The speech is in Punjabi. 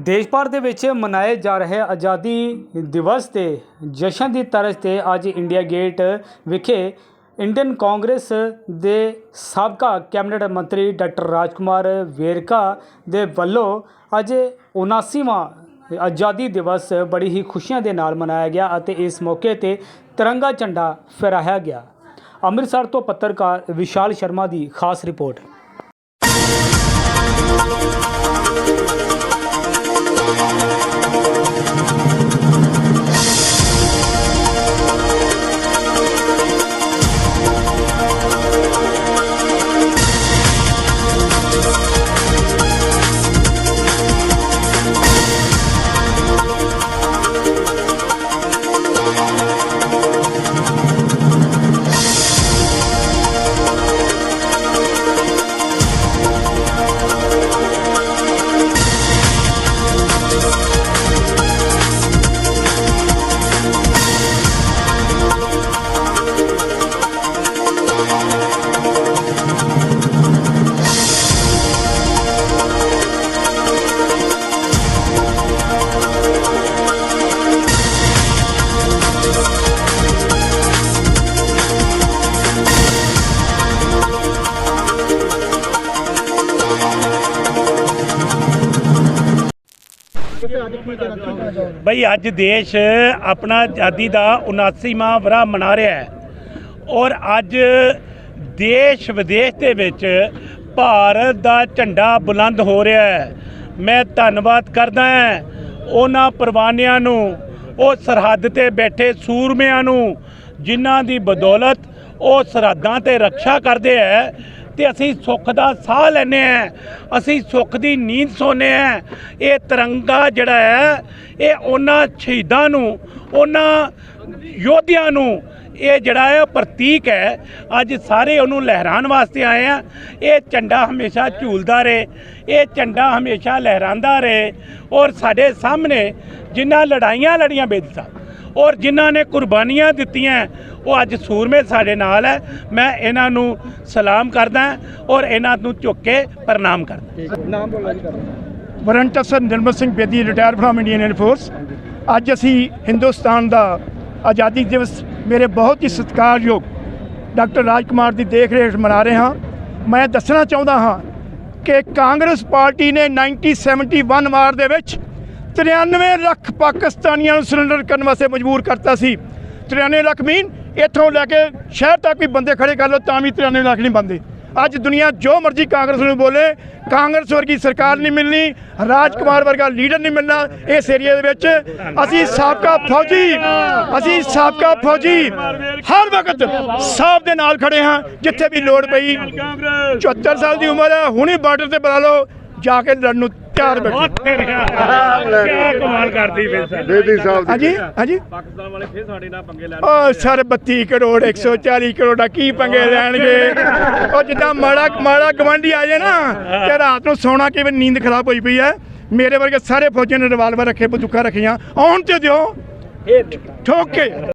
ਦੇਸ਼ ਭਰ ਦੇ ਵਿੱਚ ਮਨਾਏ ਜਾ ਰਹੇ ਆਜ਼ਾਦੀ ਦਿਵਸ ਤੇ ਜਸ਼ਨ ਦੀ ਤਰਜ਼ ਤੇ ਅੱਜ ਇੰਡੀਆ ਗੇਟ ਵਿਖੇ ਇੰਡੀਅਨ ਕਾਂਗਰਸ ਦੇ ਸਾਬਕਾ ਕੈਬਨਿਟ ਮੰਤਰੀ ਡਾਕਟਰ ਰਾਜਕੁਮਾਰ ਵੇਰਕਾ ਦੇ ਵੱਲੋਂ ਅੱਜ 79ਵਾਂ ਆਜ਼ਾਦੀ ਦਿਵਸ ਬੜੀ ਹੀ ਖੁਸ਼ੀਆਂ ਦੇ ਨਾਲ ਮਨਾਇਆ ਗਿਆ ਅਤੇ ਇਸ ਮੌਕੇ ਤੇ ਤਿਰੰਗਾ ਝੰਡਾ ਫਹਿਰਾਇਆ ਗਿਆ। ਅੰਮ੍ਰਿਤਸਰ ਤੋਂ ਪੱਤਰਕਾਰ ਵਿਸ਼ਾਲ ਸ਼ਰਮਾ ਦੀ ਖਾਸ ਰਿਪੋਰਟ। ਬਈ ਅੱਜ ਦੇਸ਼ ਆਪਣਾ ਆਜ਼ਾਦੀ ਦਾ 79ਵਾਂ ਵਰਾ ਮਨਾ ਰਿਹਾ ਹੈ ਔਰ ਅੱਜ ਦੇਸ਼ ਵਿਦੇਸ਼ ਦੇ ਵਿੱਚ ਭਾਰਤ ਦਾ ਝੰਡਾ ਬੁਲੰਦ ਹੋ ਰਿਹਾ ਹੈ। ਮੈਂ ਧੰਨਵਾਦ ਕਰਦਾ ਹਾਂ ਉਹਨਾਂ ਪਰਵਾਨਿਆਂ ਨੂੰ, ਉਹ ਸਰਹੱਦ ਤੇ ਬੈਠੇ ਸੂਰਮਿਆਂ ਨੂੰ ਜਿਨ੍ਹਾਂ ਦੀ ਬਦੌਲਤ ਉਹ ਸਰਹੱਦਾਂ ਤੇ ਰੱਖਿਆ ਕਰਦੇ ਹੈ। ਤੇ ਅਸੀਂ ਸੁੱਖ ਦਾ ਸਾਹ ਲੈਨੇ ਆ ਅਸੀਂ ਸੁੱਖ ਦੀ ਨੀਂਦ ਸੋਨੇ ਆ ਇਹ ਤਿਰੰਗਾ ਜਿਹੜਾ ਹੈ, ਇਹ ਉਹਨਾਂ ਸ਼ਹੀਦਾਂ ਨੂੰ, ਉਹਨਾਂ ਯੋਧਿਆਂ ਨੂੰ ਇਹ ਜਿਹੜਾ ਹੈ ਪ੍ਰਤੀਕ ਹੈ। ਅੱਜ ਸਾਰੇ ਉਹਨੂੰ ਲਹਿਰਾਉਣ ਵਾਸਤੇ ਆਏ ਆ ਇਹ ਝੰਡਾ ਹਮੇਸ਼ਾ ਝੂਲਦਾ ਰਹੇ, ਇਹ ਝੰਡਾ ਹਮੇਸ਼ਾ ਲਹਿਰਾਂਦਾ ਰਹੇ। ਔਰ ਸਾਡੇ ਸਾਹਮਣੇ ਜਿਨ੍ਹਾਂ ਲੜਾਈਆਂ ਲੜੀਆਂ ਬੇਦ ਸਾਹਿਬ ਔਰ ਜਿਨ੍ਹਾਂ ਨੇ ਕੁਰਬਾਨੀਆਂ ਦਿੱਤੀਆਂ ਉਹ ਅੱਜ ਸੂਰਮੇ ਸਾਡੇ ਨਾਲ ਹੈ। ਮੈਂ ਇਹਨਾਂ ਨੂੰ ਸਲਾਮ ਕਰਦਾ ਔਰ ਇਹਨਾਂ ਨੂੰ ਝੁੱਕ ਕੇ ਪ੍ਰਣਾਮ ਕਰਦਾ। ਵਾਰੰਟ ਅਫਸਰ Nirmal Singh Bedi retired from Indian air force ਅੱਜ ਅਸੀਂ ਹਿੰਦੁਸਤਾਨ ਦਾ ਆਜ਼ਾਦੀ ਦਿਵਸ ਮੇਰੇ ਬਹੁਤ ਹੀ ਸਤਿਕਾਰਯੋਗ ਡਾਕਟਰ ਰਾਜਕੁਮਾਰ ਦੀ ਦੇਖ ਰੇਖ ਮਨਾ ਰਹੇ ਹਾਂ। ਮੈਂ ਦੱਸਣਾ ਚਾਹੁੰਦਾ ਹਾਂ ਕਿ ਕਾਂਗਰਸ ਪਾਰਟੀ ਨੇ 1971 ਵਾਰ ਦੇ ਵਿੱਚ 93 ਲੱਖ ਪਾਕਿਸਤਾਨੀਆਂ ਨੂੰ ਸਰੈਂਡਰ ਕਰਨ ਵਾਸਤੇ ਮਜਬੂਰ ਕਰਤਾ ਸੀ। 93 ਲੱਖ ਮੀਨ ਇੱਥੋਂ ਲੈ ਕੇ ਸ਼ਹਿਰ ਤੱਕ ਵੀ ਬੰਦੇ ਖੜੇ ਕਰ ਲਓ, ਤਾਂ ਵੀ 93 ਲੱਖ ਨਹੀਂ ਬੰਦੇ ਅੱਜ ਦੁਨੀਆ ਜੋ ਮਰਜ਼ੀ ਕਾਂਗਰਸ ਨੂੰ ਬੋਲੇ, ਕਾਂਗਰਸ ਵਰਗੀ ਸਰਕਾਰ ਨਹੀਂ ਮਿਲਣੀ, ਰਾਜਕੁਮਾਰ ਵਰਗਾ ਲੀਡਰ ਨਹੀਂ ਮਿਲਣਾ ਇਸ ਏਰੀਆ ਦੇ ਵਿੱਚ। ਅਸੀਂ ਸਾਬਕਾ ਫੌਜੀ, ਅਸੀਂ ਸਾਬਕਾ ਫੌਜੀ, ਹਰ ਵਕਤ ਸਾਹਬ ਦੇ ਨਾਲ ਖੜੇ ਹਾਂ, ਜਿੱਥੇ ਵੀ ਲੋੜ ਪਈ। 74 ਸਾਲ ਦੀ ਉਮਰ ਹੈ, ਹੁਣੇ ਬਾਰਡਰ ਤੇ ਬੁਲਾ ਲਓ। ਜਾ ਕੇ ਲੜਨ ਨੂੰ ਤਿਆਰ ਬੈਠੇ। ਕੀ ਕਮਾਲ ਕਰਦੀ ਵੇ ਸਰ। ਬੇਦੀ ਸਾਹਿਬ ਦੀ। ਹਾਂਜੀ ਹਾਂਜੀ। ਪਾਕਿਸਤਾਨ ਵਾਲੇ ਫੇਰ ਸਾਡੇ ਨਾਲ ਪੰਗੇ ਲੈਣ। ਉਹ ਸਰ 32 ਕਰੋੜ 140 ਕਰੋੜ ਦਾ ਕੀ ਪੰਗੇ ਲੈਣਗੇ? ਉਹ ਜਿੱਦਾਂ ਮਾੜਾ ਮਾੜਾ ਗਵਾਂਢੀ ਆ ਜਾਏ ਨਾ ਤੇ ਰਾਤ ਨੂੰ ਸੌਣਾ ਕਿਵੇਂ ਨੀਂਦ ਖਰਾਬ ਹੋਈ ਪਈ ਹੈ? ਮੇਰੇ ਵਰਗੇ ਸਾਰੇ ਫੌਜੀਆਂ ਨੇ ਰਿਵਾਲਵਰ ਰੱਖੇ ਬੰਦੂਕਾਂ ਰੱਖੀਆਂ। ਆਉਣ ਤੇ ਦਿਓ। ਠੋਕ